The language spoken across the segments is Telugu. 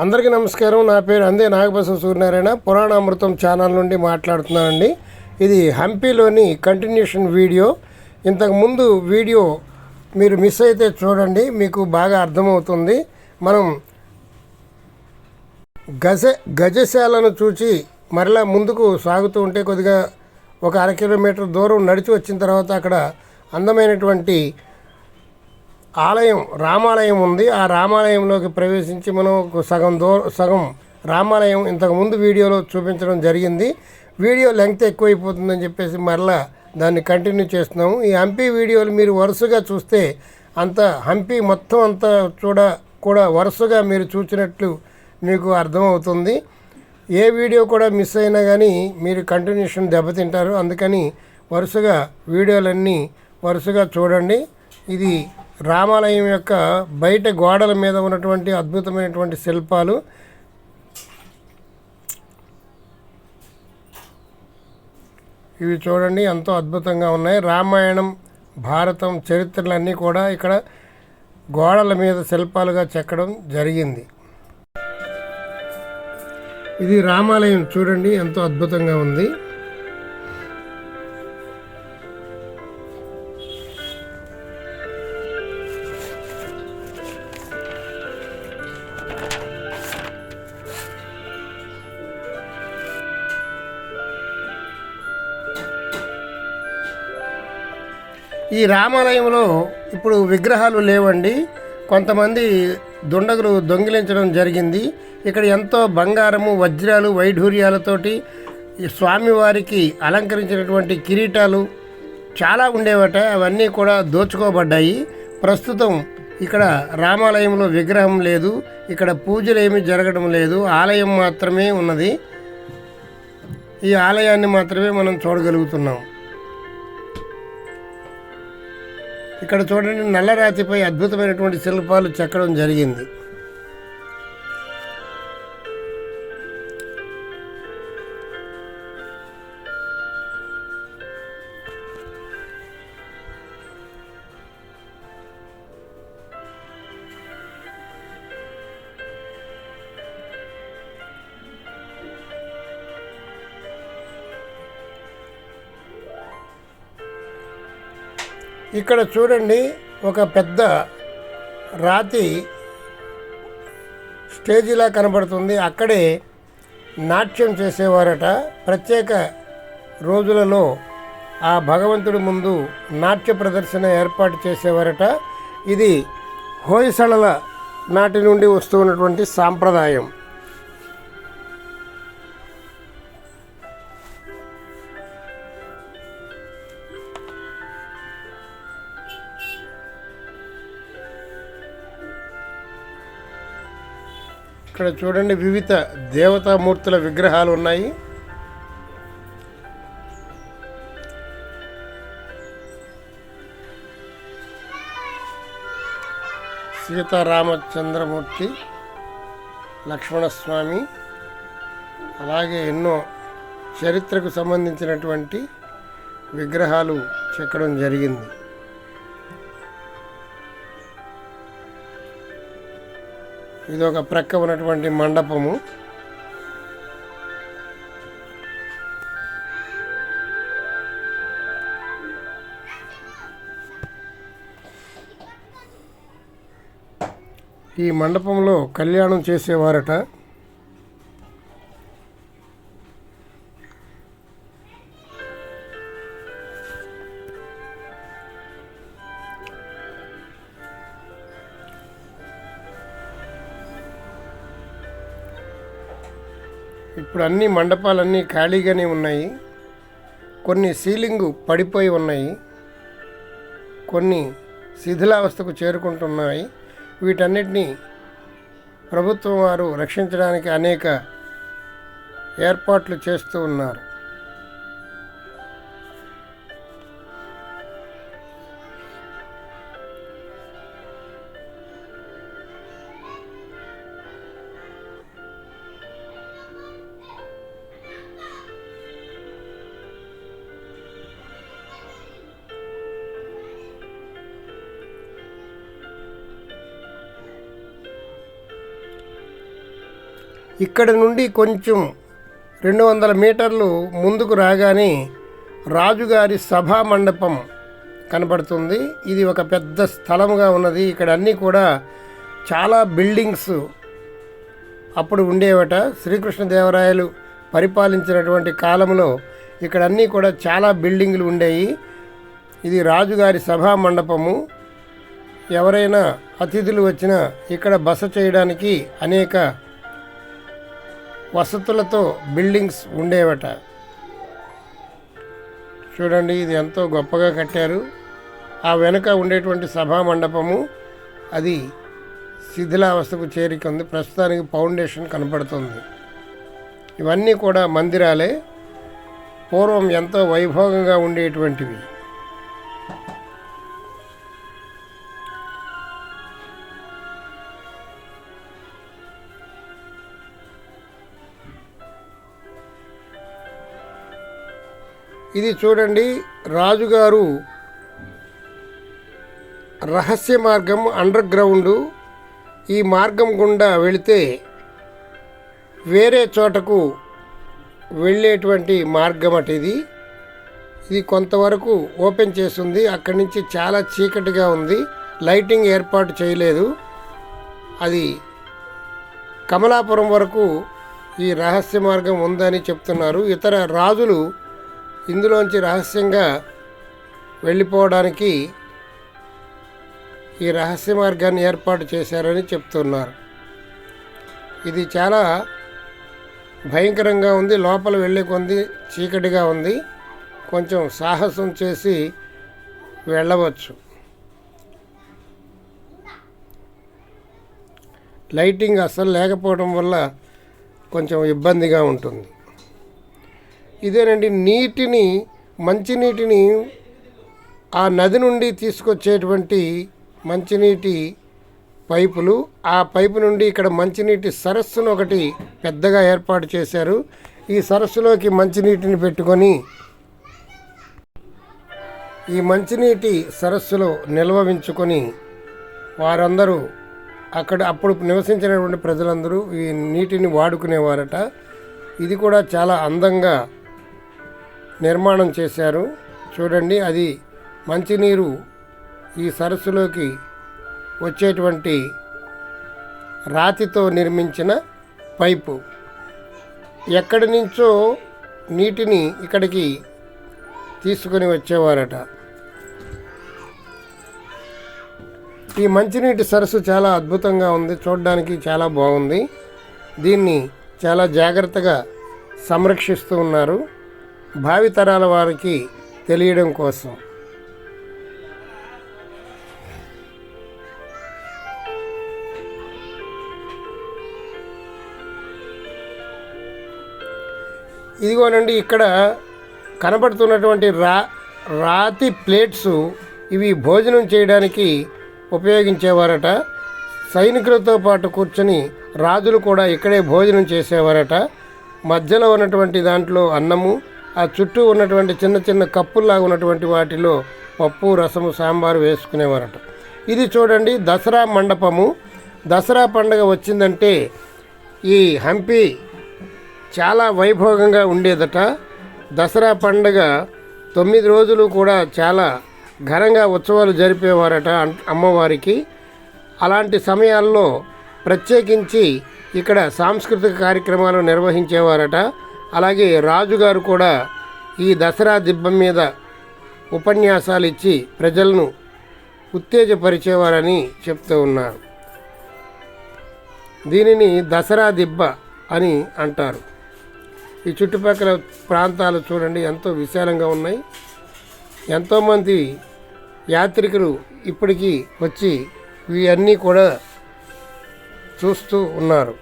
అందరికీ నమస్కారం. నా పేరు అందే నాగబసం సూర్యనారాయణ. పురాణామృతం ఛానల్ నుండి మాట్లాడుతున్నానండి. ఇది హంపీలోని కంటిన్యూషన్ వీడియో. ఇంతకుముందు వీడియో మీరు మిస్ అయితే చూడండి మీకు బాగా అర్థమవుతుంది. మనం గజ గజశాలను చూచి మరలా ముందుకు సాగుతూ ఉంటే కొద్దిగా ఒక అర కిలోమీటర్ దూరం నడిచి వచ్చిన తర్వాత అక్కడ అందమైనటువంటి ఆలయం రామాలయం ఉంది. ఆ రామాలయంలోకి ప్రవేశించి మనం ఒక సగం దూ సగం రామాలయం ఇంతకుముందు వీడియోలో చూపించడం జరిగింది. వీడియో లెంగ్త్ ఎక్కువైపోతుందని చెప్పేసి మరలా దాన్ని కంటిన్యూ చేస్తున్నాము. ఈ హంపి వీడియోలు మీరు వరుసగా చూస్తే అంత హంపి మొత్తం అంతా చూడ కూడా వరుసగా మీరు చూసినట్లు మీకు అర్థమవుతుంది. ఏ వీడియో కూడా మిస్ అయినా కానీ మీరు కంటిన్యూషన్ దెబ్బతింటారు. అందుకని వరుసగా వీడియోలన్నీ వరుసగా చూడండి. ఇది రామాలయం యొక్క బయట గోడల మీద ఉన్నటువంటి అద్భుతమైనటువంటి శిల్పాలు. ఇవి చూడండి ఎంతో అద్భుతంగా ఉన్నాయి. రామాయణం భారతం చరిత్రలన్నీ కూడా ఇక్కడ గోడల మీద శిల్పాలుగా చెక్కడం జరిగింది. ఇది రామాలయం చూడండి ఎంతో అద్భుతంగా ఉంది. ఈ రామాలయంలో ఇప్పుడు విగ్రహాలు లేవండి. కొంతమంది దుండగులు దొంగిలించడం జరిగింది. ఇక్కడ ఎంతో బంగారము వజ్రాలు వైఢూర్యాలతోటి స్వామివారికి అలంకరించినటువంటి కిరీటాలు చాలా ఉండేవట. అవన్నీ కూడా దోచుకోబడ్డాయి. ప్రస్తుతం ఇక్కడ రామాలయంలో విగ్రహం లేదు. ఇక్కడ పూజలు ఏమీ జరగడం లేదు. ఆలయం మాత్రమే ఉన్నది. ఈ ఆలయాన్ని మాత్రమే మనం చూడగలుగుతున్నాం. ఇక్కడ చూడండి నల్లరాతిపై అద్భుతమైనటువంటి శిల్పాలు చెక్కడం జరిగింది. ఇక్కడ చూడండి ఒక పెద్ద రాతి స్టేజిలా కనబడుతుంది. అక్కడే నాట్యం చేసేవారట. ప్రత్యేక రోజులలో ఆ భగవంతుడి ముందు నాట్య ప్రదర్శన ఏర్పాటు చేసేవారట. ఇది హోయసళల నాటి నుండి వస్తూ ఉన్నటువంటి సాంప్రదాయం. ఇక్కడ చూడండి వివిధ దేవతామూర్తుల విగ్రహాలు ఉన్నాయి. సీతారామచంద్రమూర్తి లక్ష్మణస్వామి అలాగే ఎన్నో చరిత్రకు సంబంధించినటువంటి విగ్రహాలు చెక్కడం జరిగింది. ఇది ఒక ప్రక్క ఉన్నటువంటి మండపము. ఈ మండపంలో కళ్యాణం చేసేవారట. ఇప్పుడు అన్ని మండపాలన్నీ ఖాళీగానే ఉన్నాయి. కొన్ని సీలింగు పడిపోయి ఉన్నాయి. కొన్ని శిథిలావస్థకు చేరుకుంటున్నాయి. వీటన్నిటినీ ప్రభుత్వం వారు రక్షించడానికి అనేక ఏర్పాట్లు చేస్తూ ఉన్నారు. ఇక్కడ నుండి కొంచెం రెండు వందల మీటర్లు ముందుకు రాగానే రాజుగారి సభా మండపం కనపడుతుంది ఇది ఒక పెద్ద స్థలముగా ఉన్నది. ఇక్కడ అన్నీ కూడా చాలా బిల్డింగ్స్ అప్పుడు ఉండేవట. శ్రీకృష్ణదేవరాయలు పరిపాలించినటువంటి కాలంలో ఇక్కడ అన్నీ కూడా చాలా బిల్డింగ్లు ఉండేవి ఇది రాజుగారి సభా మండపము. ఎవరైనా అతిథులు వచ్చినా ఇక్కడ బస చేయడానికి అనేక వసతులతో బిల్డింగ్స్ ఉండేవట. చూడండి ఇది ఎంతో గొప్పగా కట్టారు. ఆ వెనుక ఉండేటువంటి సభా మండపము అది శిథిలావస్థకు చేరికుంది. ప్రస్తుతానికి ఫౌండేషన్ కనపడుతుంది. ఇవన్నీ కూడా మందిరాలే. పూర్వం ఎంతో వైభోగంగా ఉండేటువంటివి. ఇది చూడండి రాజుగారు రహస్య మార్గం అండర్ గ్రౌండ్ ఈ మార్గం గుండా వెళితే వేరే చోటకు వెళ్ళేటువంటి మార్గం అట ఇది. ఇది కొంతవరకు ఓపెన్ చేస్తుంది. అక్కడి నుంచి చాలా చీకటిగా ఉంది. లైటింగ్ ఏర్పాటు చేయలేదు. అది కమలాపురం వరకు ఈ రహస్య మార్గం ఉందని చెప్తున్నారు. ఇతర రాజులు ఇందులోంచి రహస్యంగా వెళ్ళిపోవడానికి ఈ రహస్య మార్గాన్ని ఏర్పాటు చేశారని చెప్తున్నారు. ఇది చాలా భయంకరంగా ఉంది. లోపల వెళ్ళే కొంది చీకటిగా ఉంది. కొంచెం సాహసం చేసి వెళ్ళవచ్చు. లైటింగ్ అస్సలు లేకపోవడం వల్ల కొంచెం ఇబ్బందిగా ఉంటుంది. ఇదేనండి నీటిని మంచినీటిని ఆ నది నుండి తీసుకొచ్చేటువంటి మంచినీటి పైపులు. ఆ పైపు నుండి ఇక్కడ మంచినీటి సరస్సును ఒకటి పెద్దగా ఏర్పాటు చేశారు. ఈ సరస్సులోకి మంచినీటిని పెట్టుకొని ఈ మంచినీటి సరస్సులో నిల్వ ఉంచుకొని వారందరూ అక్కడ అప్పుడు నివసించినటువంటి ప్రజలందరూ ఈ నీటిని వాడుకునేవారట. ఇది కూడా చాలా అందంగా నిర్మాణం చేశారు. చూడండి అది మంచినీరు ఈ సరస్సులోకి వచ్చేటువంటి రాతితో నిర్మించిన పైపు. ఎక్కడి నుంచో నీటిని ఇక్కడికి తీసుకొని వచ్చేవారట. ఈ మంచినీటి సరస్సు చాలా అద్భుతంగా ఉంది. చూడడానికి చాలా బాగుంది. దీన్ని చాలా జాగ్రత్తగా సంరక్షిస్తూ ఉన్నారు. భావితరాల వారికి తెలియడం కోసం. ఇదిగోనండి ఇక్కడ కనబడుతున్నటువంటి రా రాతి ప్లేట్స్ ఇవి భోజనం చేయడానికి ఉపయోగించేవారట. సైనికులతో పాటు కూర్చొని రాజులు కూడా ఇక్కడే భోజనం చేసేవారట. మధ్యలో ఉన్నటువంటి దాంట్లో అన్నము ఆ చుట్టూ ఉన్నటువంటి చిన్న చిన్న కప్పుల్లాగా ఉన్నటువంటి వాటిలో పప్పు రసము సాంబారు వేసుకునేవారట. ఇది చూడండి దసరా మండపము. దసరా పండగ వచ్చిందంటే ఈ హంపి చాలా వైభోగంగా ఉండేదట. దసరా పండగ తొమ్మిది రోజులు కూడా చాలా ఘనంగా ఉత్సవాలు జరిపేవారట అమ్మవారికి. అలాంటి సమయాల్లో ప్రత్యేకించి ఇక్కడ సాంస్కృతిక కార్యక్రమాలు నిర్వహించేవారట. అలాగే రాజుగారు కూడా ఈ దసరా దిబ్బం మీద ఉపన్యాసాలు ఇచ్చి ప్రజలను ఉత్తేజపరిచేవారని చెప్తూ ఉన్నారు. దీనిని దసరా దిబ్బ అని అంటారు. ఈ చుట్టుపక్కల ప్రాంతాలు చూడండి ఎంతో విశాలంగా ఉన్నాయి. ఎంతోమంది యాత్రికులు ఇప్పటికీ వచ్చి ఇవన్నీ కూడా చూస్తూ ఉన్నారు.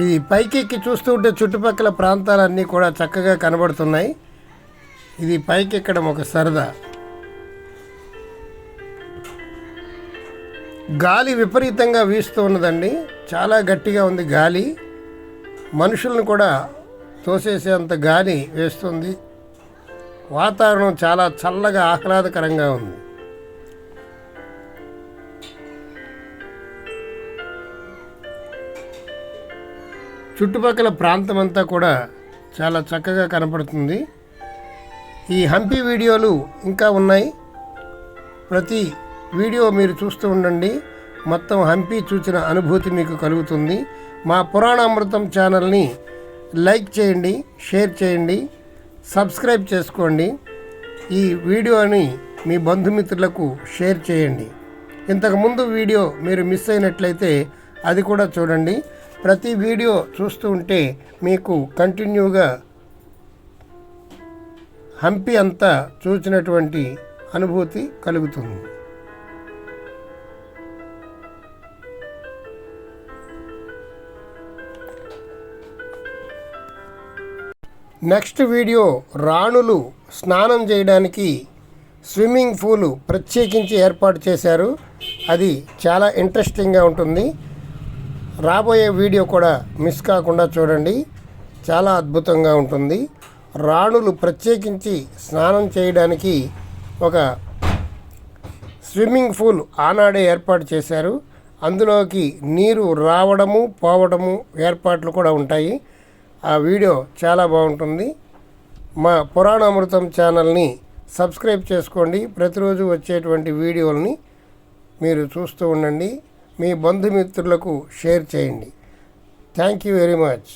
ఈ పైకెక్కి చూస్తూ ఉంటే చుట్టుపక్కల ప్రాంతాలన్నీ కూడా చక్కగా కనబడుతున్నాయి. ఇది పైకెక్కడం ఒక సరదా. గాలి విపరీతంగా వీస్తూ ఉన్నదండి. చాలా గట్టిగా ఉంది గాలి. మనుషులను కూడా తోసేసేంత గాలి వేస్తుంది. వాతావరణం చాలా చల్లగా ఆహ్లాదకరంగా ఉంది. చుట్టుపక్కల ప్రాంతం అంతా కూడా చాలా చక్కగా కనపడుతుంది. ఈ హంపి వీడియోలు ఇంకా ఉన్నాయి. ప్రతి వీడియో మీరు చూస్తూ ఉండండి. మొత్తం హంపి చూసిన అనుభూతి మీకు కలుగుతుంది. మా పురాణామృతం ఛానల్ని లైక్ చేయండి షేర్ చేయండి సబ్స్క్రైబ్ చేసుకోండి. ఈ వీడియోని మీ బంధుమిత్రులకు షేర్ చేయండి. ఇంతకుముందు వీడియో మీరు మిస్ అయినట్లయితే అది కూడా చూడండి. ప్రతి వీడియో చూస్తూ ఉంటే మీకు కంటిన్యూగా హంపి అంతా చూసినటువంటి అనుభూతి కలుగుతుంది. నెక్స్ట్ వీడియో రాణులు స్నానం చేయడానికి స్విమ్మింగ్ పూల్ ప్రత్యేకించి ఏర్పాటు చేశారు. అది చాలా ఇంట్రెస్టింగ్గా ఉంటుంది. రాబోయే వీడియో కూడా మిస్ కాకుండా చూడండి. చాలా అద్భుతంగా ఉంటుంది. రాణులు ప్రత్యేకించి స్నానం చేయడానికి ఒక స్విమ్మింగ్ పూల్ ఆనాడే ఏర్పాటు చేశారు. అందులోకి నీరు రావడము పోవడము ఏర్పాట్లు కూడా ఉంటాయి. ఆ వీడియో చాలా బాగుంటుంది. మా పురాణామృతం ఛానల్ని సబ్స్క్రైబ్ చేసుకోండి. ప్రతిరోజు వచ్చేటువంటి వీడియోలని మీరు చూస్తూ ఉండండి. మీ బంధుమిత్రులకు షేర్ చేయండి. Thank you very much.